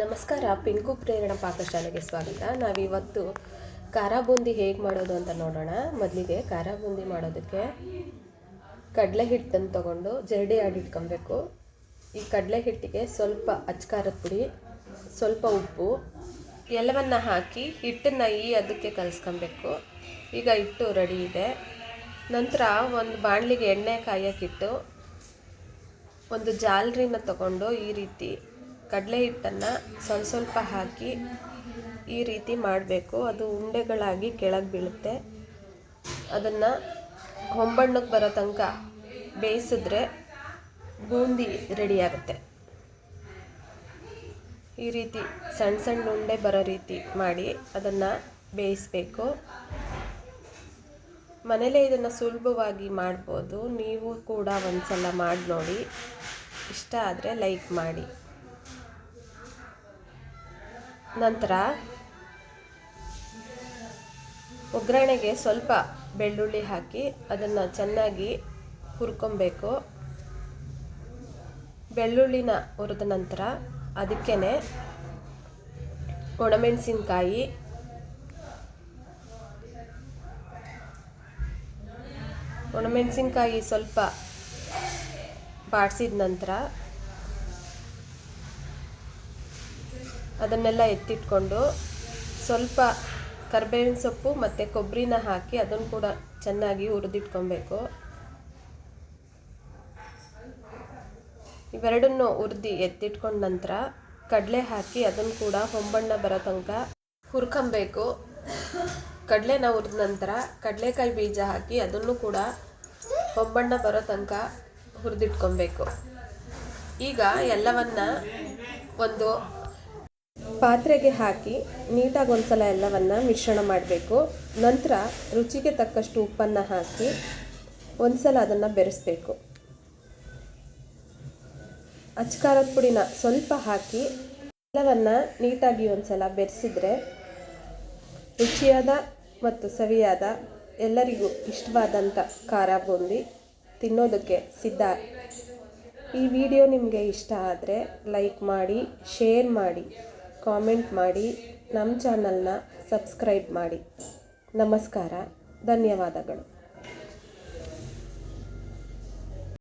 ನಮಸ್ಕಾರ, ಪಿಂಕು ಪ್ರೇರಣ ಪಾಕಶಾಲೆಗೆ ಸ್ವಾಗತ. ನಾವಿವತ್ತು ಖಾರ ಬೂಂದಿ ಹೇಗೆ ಮಾಡೋದು ಅಂತ ನೋಡೋಣ. ಮೊದಲಿಗೆ ಖಾರ ಬೂಂದಿ ಮಾಡೋದಕ್ಕೆ ಕಡಲೆ ಹಿಟ್ಟನ್ನು ತೊಗೊಂಡು ಜರಡಿ ಆಡಿಟ್ಕೊಬೇಕು ಈ ಕಡಲೆ ಹಿಟ್ಟಿಗೆ ಸ್ವಲ್ಪ ಅಚ್ಕಾರದ ಪುಡಿ, ಸ್ವಲ್ಪ ಉಪ್ಪು ಎಲ್ಲವನ್ನ ಹಾಕಿ ಹಿಟ್ಟನ್ನು ಈ ಅದಕ್ಕೆ ಕಲಿಸ್ಕೊಬೇಕು. ಈಗ ಹಿಟ್ಟು ರೆಡಿ ಇದೆ. ನಂತರ ಒಂದು ಬಾಣಲಿಗೆ ಎಣ್ಣೆ ಕಾಯಕ್ಕಿಟ್ಟು ಒಂದು ಜಾಲರಿನ ತಗೊಂಡು ಈ ರೀತಿ ಕಡಲೆ ಹಿಟ್ಟನ್ನು ಸ್ವಲ್ಪ ಸ್ವಲ್ಪ ಹಾಕಿ ಈ ರೀತಿ ಮಾಡಬೇಕು. ಅದು ಉಂಡೆಗಳಾಗಿ ಕೆಳಗೆ ಬೀಳುತ್ತೆ. ಅದನ್ನು ಹೊಂಬಣ್ಣಕ್ಕೆ ಬರೋ ತನಕ ಬೇಯಿಸಿದ್ರೆ ಬೂಂದಿ ರೆಡಿ ಆಗುತ್ತೆ. ಈ ರೀತಿ ಸಣ್ಣ ಸಣ್ಣ ಉಂಡೆ ಬರೋ ರೀತಿ ಮಾಡಿ ಅದನ್ನು ಬೇಯಿಸಬೇಕು. ಮನೇಲೇ ಇದನ್ನು ಸುಲಭವಾಗಿ ಮಾಡ್ಬೋದು. ನೀವು ಕೂಡ ಒಂದ್ಸಲ ಮಾಡಿ ನೋಡಿ ಇಷ್ಟ ಆದರೆ ಲೈಕ್ ಮಾಡಿ. ನಂತರ ಒಗ್ಗರಣೆಗೆ ಸ್ವಲ್ಪ ಬೆಳ್ಳುಳ್ಳಿ ಹಾಕಿ ಅದನ್ನು ಚೆನ್ನಾಗಿ ಹುರ್ಕೊಬೇಕು. ಬೆಳ್ಳುಳ್ಳಿನ ಹುರಿದ ನಂತರ ಅದಕ್ಕೇ ಒಣಮೆಣಸಿನ್ಕಾಯಿ ಒಣಮೆಣಸಿನ್ಕಾಯಿ ಸ್ವಲ್ಪ ಬಾಡಿಸಿದ ನಂತರ ಅದನ್ನೆಲ್ಲ ಎತ್ತಿಟ್ಕೊಂಡು ಸ್ವಲ್ಪ ಕರ್ಬೇವಿನ ಸೊಪ್ಪು ಮತ್ತು ಕೊಬ್ಬರಿನ ಹಾಕಿ ಅದನ್ನು ಕೂಡ ಚೆನ್ನಾಗಿ ಹುರಿದಿಟ್ಕೊಬೇಕು. ಇವೆರಡನ್ನು ಹುರಿದು ಎತ್ತಿಟ್ಕೊಂಡ ನಂತರ ಕಡಲೆ ಹಾಕಿ ಅದನ್ನು ಕೂಡ ಹೊಂಬಣ್ಣ ಬರೋ ತನಕ ಹುರ್ಕೊಬೇಕು. ಕಡಲೆನ ಹುರಿದ ನಂತರ ಕಡಲೆಕಾಯಿ ಬೀಜ ಹಾಕಿ ಅದನ್ನು ಕೂಡ ಹೊಂಬಣ್ಣ ಬರೋ ತನಕ ಹುರಿದಿಟ್ಕೊಬೇಕು. ಈಗ ಎಲ್ಲವನ್ನ ಒಂದು ಪಾತ್ರೆಗೆ ಹಾಕಿ ನೀಟಾಗಿ ಒಂದ್ಸಲ ಎಲ್ಲವನ್ನ ಮಿಶ್ರಣ ಮಾಡಬೇಕು. ನಂತರ ರುಚಿಗೆ ತಕ್ಕಷ್ಟು ಉಪ್ಪನ್ನು ಹಾಕಿ ಒಂದ್ಸಲ ಅದನ್ನು ಬೆರೆಸ್ಬೇಕು. ಅಚ್ಕಾರದ ಪುಡಿನ ಸ್ವಲ್ಪ ಹಾಕಿ ಎಲ್ಲವನ್ನು ನೀಟಾಗಿ ಒಂದ್ಸಲ ಬೆರೆಸಿದರೆ ರುಚಿಯಾದ ಮತ್ತು ಸವಿಯಾದ ಎಲ್ಲರಿಗೂ ಇಷ್ಟವಾದಂಥ ಖಾರ ಬೂಂದಿ ತಿನ್ನೋದಕ್ಕೆ ಸಿದ್ಧ. ಈ ವಿಡಿಯೋ ನಿಮಗೆ ಇಷ್ಟ ಆದರೆ ಲೈಕ್ ಮಾಡಿ, ಶೇರ್ ಮಾಡಿ. ಕಾಮೆಂಟ್ ಮಾಡಿ ನಮ್ಮ ಚಾನಲ್ನ ಸಬ್ಸ್ಕ್ರೈಬ್ ಮಾಡಿ. ನಮಸ್ಕಾರ ಧನ್ಯವಾದಗಳು.